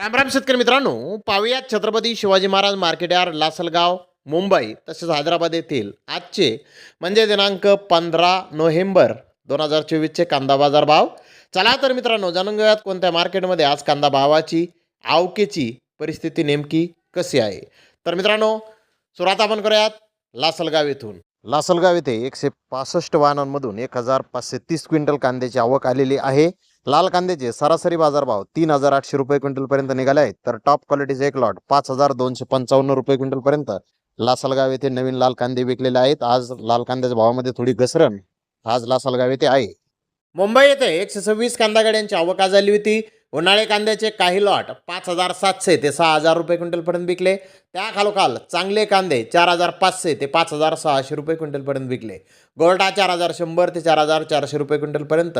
रामराम शेतकरी मित्रांनो पाहुयात छत्रपती शिवाजी महाराज मार्केट यार्ड लासलगाव मुंबई तसेच हैदराबाद येथील आजचे म्हणजे दिनांक पंधरा नोव्हेंबर दोन हजार चोवीसचे कांदा बाजार भाव. चला तर मित्रांनो जाणून घेऊयात कोणत्या मार्केटमध्ये आज कांदा भावाची आवकेची परिस्थिती नेमकी कशी आहे. तर मित्रांनो सुरुवात आपण करूयात लासलगाव येथून. लासलगाव येथे एकशे पासष्ट वाहनांमधून एक हजार पाचशे तीस क्विंटल कांद्याची आवक आलेली आहे. लाल कांद्याचे सरासरी बाजारभाव तीन हजार आठशे रुपये क्विंटलपर्यंत निघाले आहेत. तर टॉप क्वालिटीचे एक लॉट पाच हजार दोनशे पंचावन्न रुपये क्विंटलपर्यंत लासलगाव येथे नवीन लाल कांदे विकलेले आहेत. आज लाल कांद्याच्या भावामध्ये थोडी घसरण आज लासलगाव येथे आहे. मुंबई येथे एकशे सव्वीस कांदा गाड्यांची आवक आज झाली होती. उन्हाळे कांद्याचे काही लॉट पाच हजार सातशे ते सहा हजार रुपये क्विंटलपर्यंत विकले. त्याखालोखाल चांगले कांदे चार हजार पाचशे ते पाच हजार सहाशे रुपये क्विंटलपर्यंत विकले. गोल्डा चार हजार शंभर ते चार हजार चारशे रुपये क्विंटलपर्यंत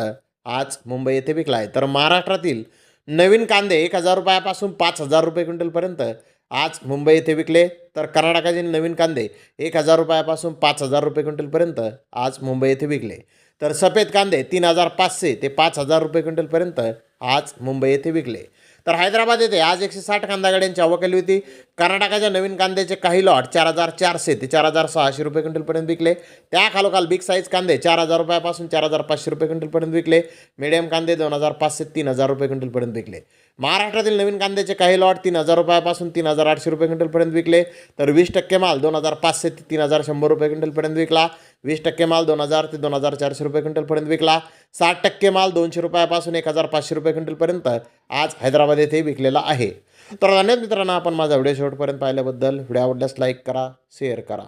आज मुंबई येथे विकला आहे तर महाराष्ट्रातील नवीन कांदे एक हजार रुपयापासून पाच हजार रुपये क्विंटलपर्यंत आज मुंबई येथे विकले. तर कर्नाटकातील नवीन कांदे एक हजार रुपयापासून पाच हजार रुपये क्विंटलपर्यंत आज मुंबई येथे विकले. तर सफेद कांदे तीन हजार पाचशे ते पाच हजार रुपये क्विंटलपर्यंत आज मुंबई येथे विकले. तर हैदराबाद येथे आज एकशे साठ कांदा गाड्यांची आवक होती. कर्नाटकाच्या नवीन कांद्याचे काही लॉट चार हजार चारशे ते चार हजार सहाशे रुपये क्विंटलपर्यंत विकले. त्या खालोखाल बिग साईज कांदे चार हजार रुपयापासून चार हजार पाचशे रुपये क्विंटलपर्यंत विकले. मिडियम कांदे दोन हजार पाचशे तीन हजार रुपये क्विंटलपर्यंत विकले. महाराष्ट्रातील नवीन कांद्याचे काही लॉट तीन हजार रुपयापासून तीन हजार आठशे रुपये क्विंटलपर्यंत विकले. तर वीस टक्के माल दोन हजार पाचशे ते तीन हजार शंभर रुपये क्विंटलपर्यंत विकला. वीस टक्के माल दोन हजार ते दोन हजार चारशे रुपये क्विंटलपर्यंत विकला. साठ टक्के माल दोनशे रुपयापासून एक हजार पाचशे रुपये क्विंटलपर्यंत आज हैदराबाद येथे विकलेला आहे. तर धन्यवाद मित्रांनो आपण माझा व्हिडिओ शेवटपर्यंत पाहिल्याबद्दल. व्हिडिओ आवडल्यास लाईक करा शेअर करा.